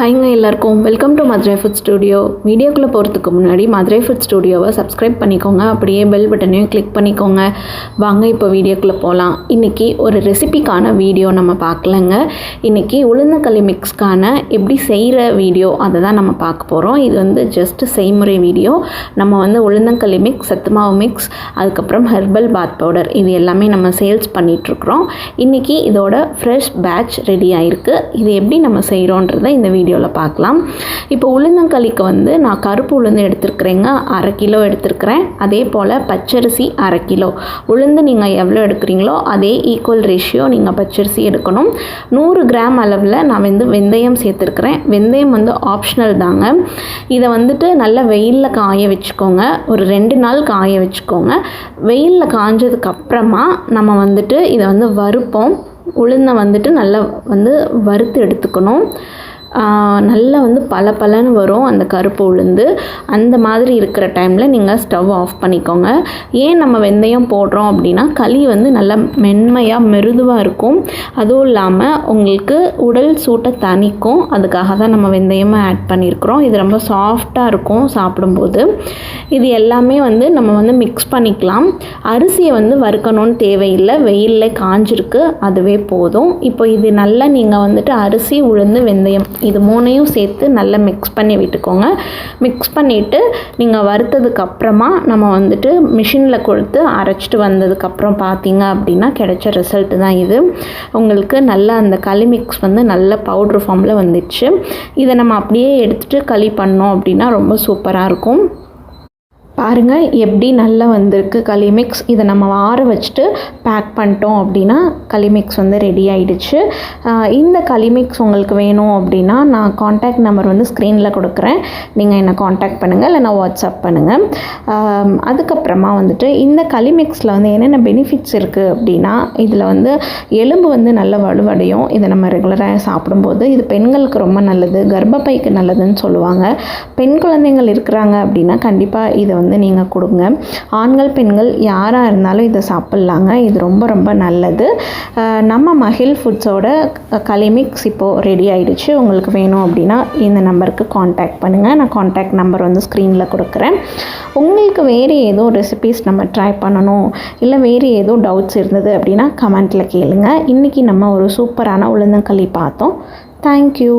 ஹைங்க எல்லாருக்கும். Welcome to Madurai food studio வீடியோக்குள்ளே போகிறதுக்கு முன்னாடி மதுரை ஃபுட் ஸ்டுடியோவை சப்ஸ்கிரைப் பண்ணிக்கோங்க. அப்படியே பெல் பட்டனையும் கிளிக் பண்ணிக்கோங்க. வாங்க இப்போ வீடியோக்குள்ளே போகலாம் இன்றைக்கி ஒரு ரெசிபிக்கான வீடியோ நம்ம பார்க்கலங்க. இன்றைக்கி உளுந்தங்களி மிக்ஸ்க்கான எப்படி செய்கிற வீடியோ அதை தான் நம்ம பார்க்க போகிறோம் இது வந்து ஜஸ்ட் செய்முறை வீடியோ நம்ம வந்து உளுந்தங்களி மிக்ஸ் சத்துமாவு மிக்ஸ் அதுக்கப்புறம் ஹெர்பல் பாத் பவுடர் இது எல்லாமே நம்ம சேல்ஸ் பண்ணிகிட்ருக்குறோம் இன்றைக்கி இதோட ஃப்ரெஷ் பேட்ச் ரெடி ஆகிருக்கு இது எப்படி நம்ம செய்கிறோன்றதை இந்த வீடியோ வீடியோவில் பார்க்கலாம் இப்போ உளுந்தங்களிக்கு வந்து நான் கருப்பு உளுந்து எடுத்துருக்குறேங்க. அரை கிலோ எடுத்துருக்கிறேன். அதே போல் பச்சரிசி அரை கிலோ. உளுந்து நீங்கள் எவ்வளோ எடுக்கிறீங்களோ அதே ஈக்குவல் ரேஷியோ நீங்கள் பச்சரிசி எடுக்கணும். நூறு கிராம் அளவில் நான் வந்து வெந்தயம் சேர்த்துருக்குறேன். வெந்தயம் வந்து ஆப்ஷனல் தாங்க. இதை வந்துட்டு நல்லா வெயிலில் காய வச்சுக்கோங்க. ஒரு ரெண்டு நாள் காய வச்சுக்கோங்க. வெயிலில் காஞ்சதுக்கு அப்புறமா நம்ம வந்துட்டு இதை வந்து வறுப்போம். உளுந்தை வந்துட்டு நல்லா வந்து வறுத்து எடுத்துக்கணும். நல்லா வந்து பல பலன்னு வரும் அந்த கருப்பு உளுந்து. அந்த மாதிரி இருக்கிற டைமில் நீங்கள் ஸ்டவ் ஆஃப் பண்ணிக்கோங்க. ஏன் நம்ம வெந்தயம் போடுறோம் அப்படின்னா களி வந்து நல்லா மென்மையாக மிருதுவாக இருக்கும். அதுவும் இல்லாமல் உங்களுக்கு உடல் சூட்டை தணிக்கும். அதுக்காக தான் நம்ம வெந்தயமும் ஆட் பண்ணியிருக்கிறோம் இது ரொம்ப சாஃப்டாக இருக்கும் சாப்பிடும்போது. இது எல்லாமே வந்து நம்ம வந்து மிக்ஸ் பண்ணிக்கலாம். அரிசியை வந்து வறுக்கணும்னு தேவையில்லை. வெயிலில் காஞ்சிருக்கு. அதுவே போதும். இப்போ இது நல்லா நீங்கள் வந்துட்டு அரிசி உளுந்து வெந்தயம் இது மூணையும் சேர்த்து நல்லா மிக்ஸ் பண்ணி விட்டுக்கோங்க. மிக்ஸ் பண்ணிவிட்டு நீங்கள் வறுத்ததுக்கு அப்புறமா நம்ம வந்துட்டு மிஷினில் கொடுத்து அரைச்சிட்டு வந்ததுக்கப்புறம் பார்த்தீங்க அப்படின்னா கிடைச்ச ரிசல்ட் தான் இது. உங்களுக்கு நல்லா அந்த களி மிக்ஸ் வந்து நல்ல பவுட்ரு ஃபார்மில் வந்துடுச்சு இதை நம்ம அப்படியே எடுத்துகிட்டு களி பண்ணோம் அப்படின்னா ரொம்ப சூப்பராக இருக்கும். பாருங்கள் எப்படி நல்லா வந்திருக்கு களி மிக்ஸ் இதை நம்ம ஆற வச்சுட்டு பேக் பண்ணிட்டோம் அப்படின்னா களி மிக்ஸ் வந்து ரெடி ஆகிடுச்சு இந்த களி மிக்ஸ் உங்களுக்கு வேணும் அப்படின்னா நான் காண்டாக்ட் நம்பர் வந்து ஸ்க்ரீனில் கொடுக்குறேன். நீங்கள் என்னை காண்டாக்ட் பண்ணுங்கள் இல்லைனா வாட்ஸ்அப் பண்ணுங்கள் அதுக்கப்புறமா வந்துட்டு இந்த களி மிக்ஸில் வந்து என்னென்ன பெனிஃபிட்ஸ் இருக்குது அப்படின்னா இதில் வந்து எலும்பு வந்து நல்ல வலுவடையும். இதை நம்ம ரெகுலராக சாப்பிடும்போது இது பெண்களுக்கு ரொம்ப நல்லது கர்ப்பப்பைக்கு நல்லதுன்னு சொல்லுவாங்க. பெண் குழந்தைகள் இருக்கிறாங்க அப்படின்னா கண்டிப்பாக இதை வந்து நீங்கள் கொடுங்க. ஆண்கள் பெண்கள் யாராக இருந்தாலும் இதை சாப்பிட்லாங்க. இது ரொம்ப ரொம்ப நல்லது. நம்ம மகிழ் ஃபுட்ஸோட கலிமிக்ஸ் இப்போது ரெடி ஆகிடுச்சு உங்களுக்கு வேணும் அப்படின்னா இந்த நம்பருக்கு காண்டாக்ட் பண்ணுங்கள் நான் காண்டாக்ட் நம்பர் வந்து ஸ்க்ரீனில் கொடுக்குறேன். உங்களுக்கு வேறு ஏதோ ரெசிபீஸ் நம்ம ட்ரை பண்ணணும் இல்லை வேறு ஏதோ டவுட்ஸ் இருந்தது அப்படின்னா கமெண்ட்டில் கேளுங்கள் இன்றைக்கி நம்ம ஒரு சூப்பரான உளுந்தங்களி பார்த்தோம். தேங்க்யூ